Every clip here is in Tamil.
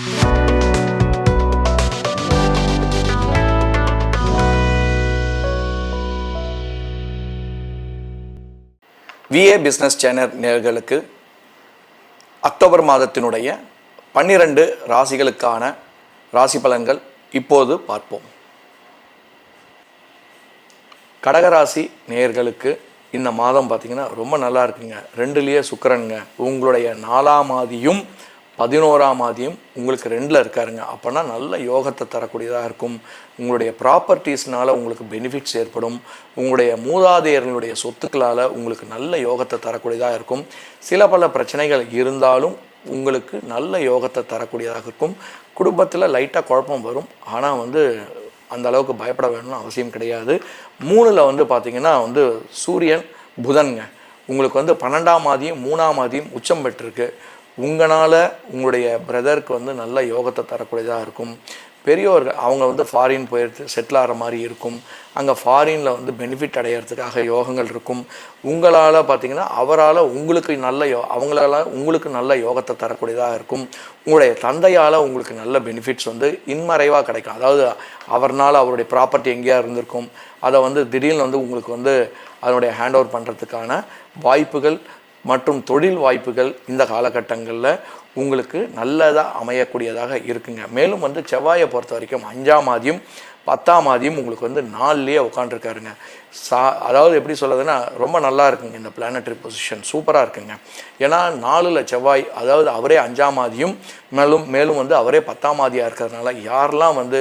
விஏ பிஸ்னஸ் சேனல் நேர்களுக்கு அக்டோபர் மாதத்தினுடைய பன்னிரண்டு ராசிகளுக்கான ராசி பலன்கள் இப்போது பார்ப்போம். கடகராசி நேயர்களுக்கு இந்த மாதம் பார்த்திங்கன்னா ரொம்ப நல்லா இருக்குங்க. ரெண்டுலேயே சுக்கரனுங்க. உங்களுடைய நாலாம் ஆதியும் பதினோராம் ஆதியம் உங்களுக்கு ரெண்டில் இருக்காருங்க. அப்போனா நல்ல யோகத்தை தரக்கூடியதாக இருக்கும். உங்களுடைய ப்ராப்பர்ட்டிஸ்னால உங்களுக்கு பெனிஃபிட்ஸ் ஏற்படும். உங்களுடைய மூதாதையர்களுடைய சொத்துக்களால் உங்களுக்கு நல்ல யோகத்தை தரக்கூடியதாக இருக்கும். சில பல பிரச்சனைகள் இருந்தாலும் உங்களுக்கு நல்ல யோகத்தை தரக்கூடியதாக இருக்கும். குடும்பத்தில் லைட்டாக குழப்பம் வரும். ஆனால் வந்து அந்த அளவுக்கு பயப்பட வேணும்னு அவசியம் கிடையாது. மூணில் வந்து பார்த்தீங்கன்னா வந்து சூரியன் புதன்ங்க. உங்களுக்கு வந்து பன்னெண்டாம் ஆதியும் மூணாம் ஆதியும் உச்சம் பெற்றிருக்கு. உங்களால் உங்களுடைய பிரதருக்கு வந்து நல்ல யோகத்தை தரக்கூடியதாக இருக்கும். பெரியவர்கள் அவங்க வந்து ஃபாரின் போயிடுத்து செட்டில் ஆகிற மாதிரி இருக்கும். அங்கே ஃபாரினில் வந்து பெனிஃபிட் அடையிறதுக்காக யோகங்கள் இருக்கும். உங்களால் பார்த்தீங்கன்னா அவரால் உங்களுக்கு நல்ல யோ அவங்களால உங்களுக்கு நல்ல யோகத்தை தரக்கூடியதாக இருக்கும். உங்களுடைய தந்தையால் உங்களுக்கு நல்ல பெனிஃபிட்ஸ் வந்து இன்மறைவாக கிடைக்கும். அதாவது அவர்னால் அவருடைய ப்ராப்பர்ட்டி எங்கேயா இருந்திருக்கும். அதை வந்து திடீர்னு வந்து உங்களுக்கு வந்து அதனுடைய ஹேண்ட் ஓவர் பண்ணுறதுக்கான வாய்ப்புகள் மற்றும் தொழில் வாய்ப்புகள் இந்த காலகட்டங்களில் உங்களுக்கு நல்லதாக அமையக்கூடியதாக இருக்குங்க. மேலும் வந்து செவ்வாயை பொறுத்த வரைக்கும் அஞ்சாம் ஆதியும் பத்தாம் ஆதியும் உங்களுக்கு வந்து நாலுலேயே உட்காந்துருக்காருங்க சா அதாவது எப்படி சொல்லுதுன்னா ரொம்ப நல்லா இருக்குங்க இந்த பிளானட்ரி பொசிஷன் சூப்பராக இருக்குங்க. ஏன்னா நாலில் செவ்வாய் அதாவது அவரே அஞ்சாம் ஆதியும் மேலும் மேலும் வந்து அவரே பத்தாம் ஆதியாக இருக்கிறதுனால யாரெல்லாம் வந்து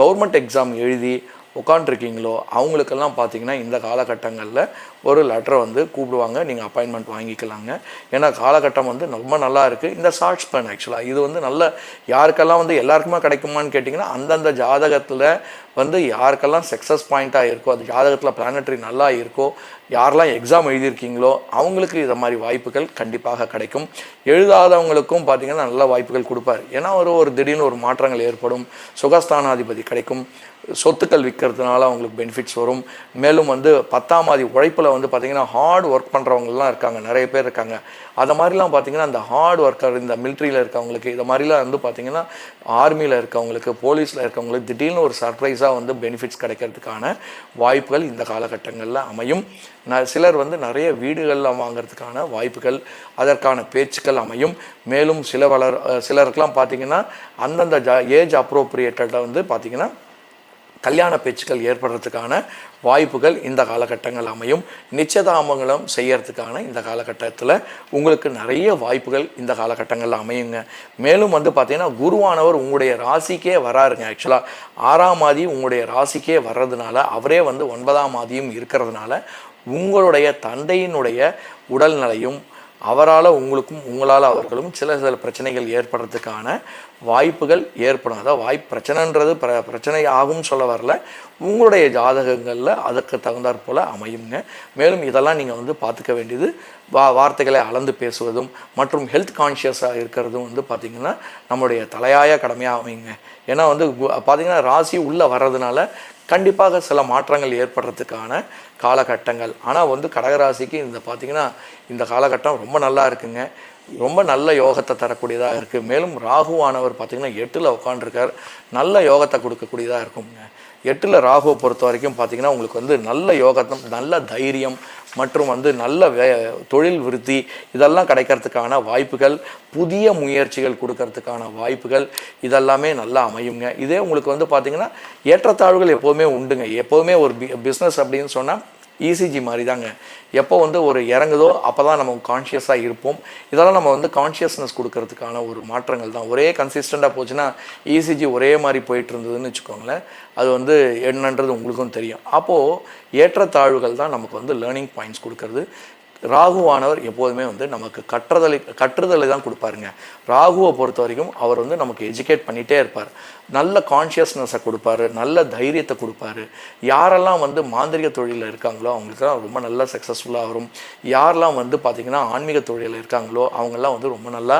கவர்மெண்ட் எக்ஸாம் எழுதி உட்காண்ட்ருக்கீங்களோ அவங்களுக்கெல்லாம் பார்த்தீங்கன்னா இந்த காலகட்டங்களில் ஒரு லெட்டரை வந்து கூப்பிடுவாங்க. நீங்கள் அப்பாயின்மெண்ட் வாங்கிக்கலாங்க. ஏன்னா காலகட்டம் வந்து ரொம்ப நல்லா இருக்குது இந்த ஷார்ட் ஸ்பேன் ஆக்சுவலாக இது வந்து நல்ல யாருக்கெல்லாம் வந்து எல்லாருக்குமே கிடைக்குமான்னு கேட்டிங்கன்னா அந்தந்த ஜாதகத்தில் வந்து யாருக்கெல்லாம் சக்ஸஸ் பாயிண்ட்டாக இருக்கோ அது ஜாதகத்தில் பிளானட்ரி நல்லா இருக்கோ யாரெல்லாம் எக்ஸாம் எழுதியிருக்கீங்களோ அவங்களுக்கு இதை மாதிரி வாய்ப்புகள் கண்டிப்பாக கிடைக்கும். எழுதாதவங்களுக்கும் பார்த்தீங்கன்னா நல்ல வாய்ப்புகள் கொடுப்பார். ஏன்னா ஒரு ஒரு திடீர்னு ஒரு மாற்றங்கள் ஏற்படும். சுகஸ்தானாதிபதி கிடைக்கும். சொத்துக்கள் இருக்கிறதுனால அவங்களுக்கு பெனிஃபிட்ஸ் வரும். மேலும் வந்து பத்தாம் மாதிரி உழைப்பில் வந்து பார்த்திங்கன்னா ஹார்ட் ஒர்க் பண்ணுறவங்கலாம் இருக்காங்க. நிறைய பேர் இருக்காங்க. அதை மாதிரிலாம் பார்த்திங்கன்னா அந்த ஹார்ட் ஒர்க்கர் இந்த மிலிட்ரியில் இருக்கவங்களுக்கு இதை மாதிரிலாம் வந்து பார்த்திங்கன்னா ஆர்மியில் இருக்கவங்களுக்கு போலீஸில் இருக்கவங்களுக்கு திடீர்னு ஒரு சர்ப்ரைஸாக வந்து பெனிஃபிட்ஸ் கிடைக்கிறதுக்கான வாய்ப்புகள் இந்த காலகட்டங்களில் அமையும். ந சிலர் வந்து நிறைய வீடுகளில் வாங்குறதுக்கான வாய்ப்புகள் அதற்கான பேச்சுக்கள் அமையும். மேலும் சில வளர் சிலருக்கெல்லாம் பார்த்திங்கன்னா அந்தந்த ஜா ஏஜ் அப்ரோப்ரியேட்டடில் வந்து பார்த்திங்கன்னா கல்யாண பேச்சுக்கள் ஏற்படுறதுக்கான வாய்ப்புகள் இந்த காலகட்டங்கள் அமையும். நிச்சயதாமங்களும் செய்யறதுக்கான இந்த காலகட்டத்தில் உங்களுக்கு நிறைய வாய்ப்புகள் இந்த காலகட்டங்களில் அமையுங்க. மேலும் வந்து பார்த்தீங்கன்னா குருவானவர் உங்களுடைய ராசிக்கே வராருங்க ஆக்சுவலாக ஆறாம் மாதி உங்களுடைய ராசிக்கே வர்றதுனால அவரே வந்து ஒன்பதாம் மாதியும் இருக்கிறதுனால உங்களுடைய தந்தையினுடைய உடல்நிலையும் அவரால் உங்களுக்கும் உங்களால் அவர்களும் சில சில பிரச்சனைகள் ஏற்படுறதுக்கான வாய்ப்புகள் ஏற்படும். அதாவது வாய்ப்பு பிரச்சனைன்றது பிர பிரச்சனை ஆகும்னு சொல்ல வரல. உங்களுடைய ஜாதகங்களில் அதுக்கு தகுந்தாற் போல் அமையுங்க. மேலும் இதெல்லாம் நீங்கள் வந்து பார்த்துக்க வேண்டியது வா வார்த்தைகளை அளந்து பேசுவதும் மற்றும் ஹெல்த் கான்ஷியஸாக இருக்கிறதும் வந்து பார்த்திங்கன்னா நம்முடைய தலையாய கடமையாக அமையுங்க. ஏன்னா வந்து பார்த்திங்கன்னா ராசி உள்ளே வர்றதுனால கண்டிப்பாக சில மாற்றங்கள் ஏற்படுறதுக்கான காலகட்டங்கள். ஆனால் வந்து கடகராசிக்கு இந்த பார்த்திங்கன்னா இந்த காலகட்டம் ரொம்ப நல்லா இருக்குங்க. ரொம்ப நல்ல யோகத்தை தரக்கூடியதாக இருக்குது மேலும் ராகுவானவர் பார்த்திங்கன்னா எட்டில் உட்காண்டிருக்கார் நல்ல யோகத்தை கொடுக்கக்கூடியதாக இருக்குங்க. எட்டில் ராகுவை பொறுத்த வரைக்கும் பார்த்திங்கன்னா உங்களுக்கு வந்து நல்ல யோகத்தம் நல்ல தைரியம் மற்றும் வந்து நல்ல வே தொழில் விருத்தி இதெல்லாம் கிடைக்கிறதுக்கான வாய்ப்புகள் புதிய முயற்சிகள் கொடுக்கறதுக்கான வாய்ப்புகள் இதெல்லாமே நல்லா அமையுங்க. இதே உங்களுக்கு வந்து பார்த்திங்கன்னா ஏற்றத்தாழ்வுகள் எப்போவுமே உண்டுங்க. எப்போவுமே ஒரு பி பிஸ்னஸ் அப்படின்னு சொன்னால் இசிஜி மாதிரி தாங்க எப்போ வந்து ஒரு இறங்குதோ அப்போ தான் நம்ம கான்ஷியஸாக இருப்போம். இதெல்லாம் நம்ம வந்து கான்ஷியஸ்னஸ் கொடுக்கறதுக்கான ஒரு மாற்றங்கள் தான். ஒரே கன்சிஸ்டண்ட்டாக போச்சுன்னா இசிஜி ஒரே மாதிரி போயிட்டு இருந்ததுன்னு வச்சுக்கோங்களேன். அது வந்து என்னன்றது உங்களுக்கும் தெரியும். அப்போது ஏற்றத்தாழ்வுகள் தான் நமக்கு வந்து லேர்னிங் பாயிண்ட்ஸ் கொடுக்கறது. ராகுவானவர் எப்போதுமே வந்து நமக்கு கற்றுதலை கற்றுதலை தான் கொடுப்பாருங்க. ராகுவை பொறுத்த வரைக்கும் அவர் வந்து நமக்கு எஜுகேட் பண்ணிகிட்டே இருப்பார். நல்ல கான்ஷியஸ்னஸை கொடுப்பாரு நல்ல தைரியத்தை கொடுப்பாரு. யாரெல்லாம் வந்து மாந்திரிக தொழிலில் இருக்காங்களோ அவங்களுக்குலாம் ரொம்ப நல்லா சக்ஸஸ்ஃபுல்லாக வரும். யாரெல்லாம் வந்து பார்த்திங்கன்னா ஆன்மீக தொழிலில் இருக்காங்களோ அவங்கெல்லாம் வந்து ரொம்ப நல்லா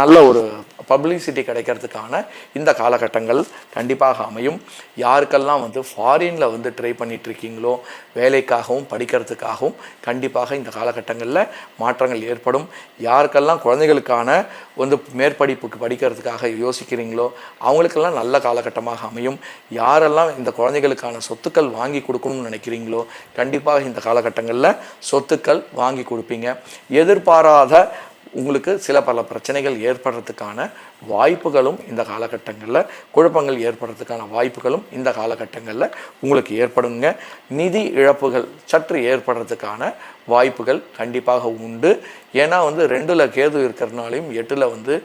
நல்ல ஒரு பப்ளிசிட்டி கிடைக்கிறதுக்கான இந்த காலகட்டங்கள் கண்டிப்பாக அமையும். யாருக்கெல்லாம் வந்து ஃபாரினில் வந்து ட்ரை பண்ணிட்டு இருக்கீங்களோ வேலைக்காகவும் படிக்கிறதுக்காகவும் கண்டிப்பாக இந்த காலகட்டங்களில் மாற்றங்கள் ஏற்படும். யாருக்கெல்லாம் குழந்தைகளுக்கான வந்து மேற்படிப்புக்கு படிக்கிறதுக்காக யோசிக்கிறீங்களோ அவங்களுக்கெல்லாம் நல்ல காலகட்டமாக அமையும். யாரெல்லாம் இந்த குழந்தைகளுக்கான சொத்துக்கள் வாங்கி கொடுக்கணும்னு நினைக்கிறீங்களோ கண்டிப்பாக இந்த காலகட்டங்களில் சொத்துக்கள் வாங்கி கொடுப்பீங்க. எதிர்பாராத உங்களுக்கு சில பல பிரச்சனைகள் ஏற்படுறதுக்கான வாய்ப்புகளும் இந்த காலகட்டங்களில் குழப்பங்கள் ஏற்படுறதுக்கான வாய்ப்புகளும் இந்த காலகட்டங்களில் உங்களுக்கு ஏற்படுங்க. நிதி இழப்புகள் சற்று ஏற்படுறதுக்கான வாய்ப்புகள் கண்டிப்பாக உண்டு. ஏன்னா வந்து ரெண்டில் கேது இருக்கிறதுனாலையும் எட்டில் வந்து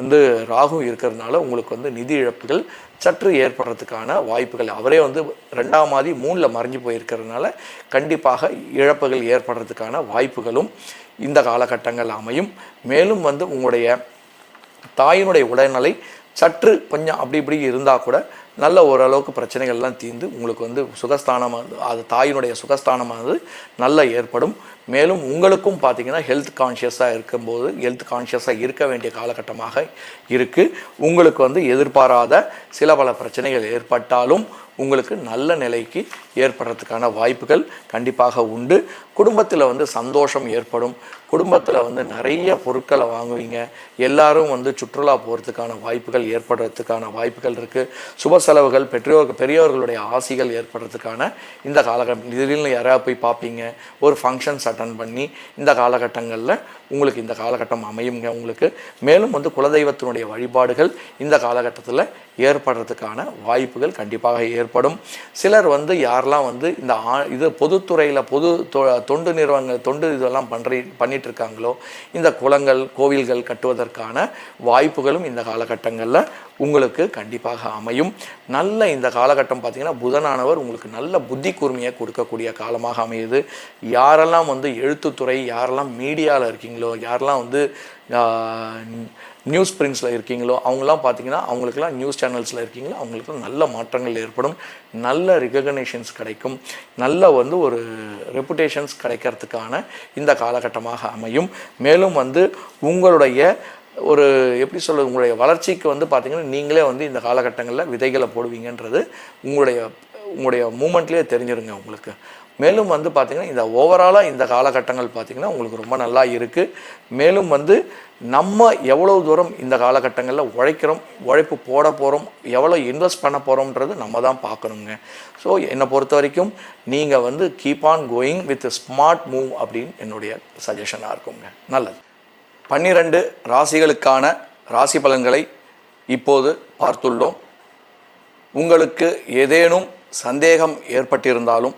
வந்து ராகு இருக்கிறதுனால உங்களுக்கு வந்து நிதி இழப்புகள் சற்று ஏற்படுறதுக்கான வாய்ப்புகள். அவரே வந்து ரெண்டாம் மாதி மூணில் மறைஞ்சு போயிருக்கிறதுனால கண்டிப்பாக இழப்புகள் ஏற்படுறதுக்கான வாய்ப்புகளும் இந்த காலகட்டங்கள் அமையும். மேலும் வந்து உங்களுடைய தாயினுடைய உடல்நிலை சற்று கொஞ்சம் அப்படி இப்படி இருந்தால் கூட நல்ல ஓரளவுக்கு பிரச்சனைகள்லாம் தீர்ந்து உங்களுக்கு வந்து சுகஸ்தானமாக அது தாயினுடைய சுகஸ்தானமானது நல்லா ஏற்படும். மேலும் உங்களுக்கும் பார்த்திங்கன்னா ஹெல்த் கான்ஷியஸாக இருக்கும்போது ஹெல்த் கான்ஷியஸாக இருக்க வேண்டிய காலகட்டமாக இருக்குது உங்களுக்கு வந்து எதிர்பாராத சில பல பிரச்சனைகள் ஏற்பட்டாலும் உங்களுக்கு நல்ல நிலைக்கு ஏற்படுறதுக்கான வாய்ப்புகள் கண்டிப்பாக உண்டு. குடும்பத்தில் வந்து சந்தோஷம் ஏற்படும். குடும்பத்தில் வந்து நிறைய பொருட்களை வாங்குவீங்க. எல்லாரும் வந்து சுற்றுலா போகிறதுக்கான வாய்ப்புகள் ஏற்படுறதுக்கான வாய்ப்புகள் இருக்குது சுப செலவுகள் பெற்றோர்கள் பெரியவர்களுடைய ஆசைகள் ஏற்படுறதுக்கான இந்த காலகட்டம் திடீர்னு யாராவது போய் பார்ப்பீங்க. ஒரு ஃபங்க்ஷன்ஸ் அட்டன் பண்ணி இந்த காலகட்டங்களில் உங்களுக்கு இந்த காலகட்டம் அமையுங்க உங்களுக்கு. மேலும் வந்து குலதெய்வத்தினுடைய வழிபாடுகள் இந்த காலகட்டத்தில் ஏற்படுறதுக்கான வாய்ப்புகள் கண்டிப்பாக ஏற்படும். சிலர் வந்து யார் யாரெல்லாம் வந்து இந்த ஆ இது பொதுத்துறையில் பொது தொ- தொண்டு நிறுவனங்கள் தொண்டு இதெல்லாம் பண்ணுறி பண்ணிட்டு இருக்காங்களோ இந்த குளங்கள் கோவில்கள் கட்டுவதற்கான வாய்ப்புகளும் இந்த காலகட்டங்களில் உங்களுக்கு கண்டிப்பாக அமையும். நல்ல இந்த காலகட்டம் பார்த்தீங்கன்னா புதனானவர் உங்களுக்கு நல்ல புத்தி கூர்மையை கொடுக்கக்கூடிய காலமாக அமையுது. யாரெல்லாம் வந்து எழுத்துத்துறை யாரெல்லாம் மீடியாவில் இருக்கீங்களோ யாரெல்லாம் வந்து நியூஸ் பிரிண்ட்ஸில் இருக்கீங்களோ அவங்களாம் பார்த்தீங்கன்னா அவங்களுக்குலாம் நியூஸ் சேனல்ஸில் இருக்கீங்களோ அவங்களுக்கு நல்ல மாற்றங்கள் ஏற்படும். நல்ல ரிகக்னேஷன்ஸ் கிடைக்கும். நல்ல வந்து ஒரு ரெப்புடேஷன்ஸ் கிடைக்கிறதுக்கான இந்த காலகட்டமாக அமையும். மேலும் வந்து உங்களுடைய ஒரு எப்படி சொல்கிறது உங்களுடைய வளர்ச்சிக்கு வந்து பார்த்தீங்கன்னா நீங்களே வந்து இந்த காலகட்டங்களில் விதைகளை போடுவீங்கன்றது உங்களுடைய உங்களுடைய மூமெண்ட்லேயே தெரிஞ்சிருங்க உங்களுக்கு. மேலும் வந்து பார்த்திங்கன்னா இந்த ஓவராலாக இந்த காலகட்டங்கள் பார்த்திங்கன்னா உங்களுக்கு ரொம்ப நல்லா இருக்குது மேலும் வந்து நம்ம எவ்வளோ தூரம் இந்த காலகட்டங்களில் உழைக்கிறோம் உழைப்பு போட போகிறோம் எவ்வளோ இன்வெஸ்ட் பண்ண போகிறோம்ன்றது நம்ம தான் பார்க்கணுங்க ஸோ என்னை பொறுத்த வரைக்கும் நீங்கள் வந்து keep on going with smart move அப்படின்னு என்னுடைய சஜஷனாக இருக்குங்க. நல்லது. பன்னிரண்டு ராசிகளுக்கான ராசி பலன்களை இப்போது பார்த்துள்ளோம். உங்களுக்கு ஏதேனும் சந்தேகம் ஏற்பட்டிருந்தாலும்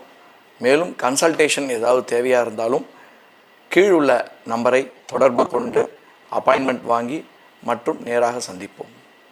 மேலும் கன்சல்டேஷன் ஏதாவது தேவையாக இருந்தாலும் கீழுள்ள நம்பரை தொடர்பு கொண்டு அப்பாயின்மெண்ட் வாங்கி மற்றும் நேராக சந்திப்போம்.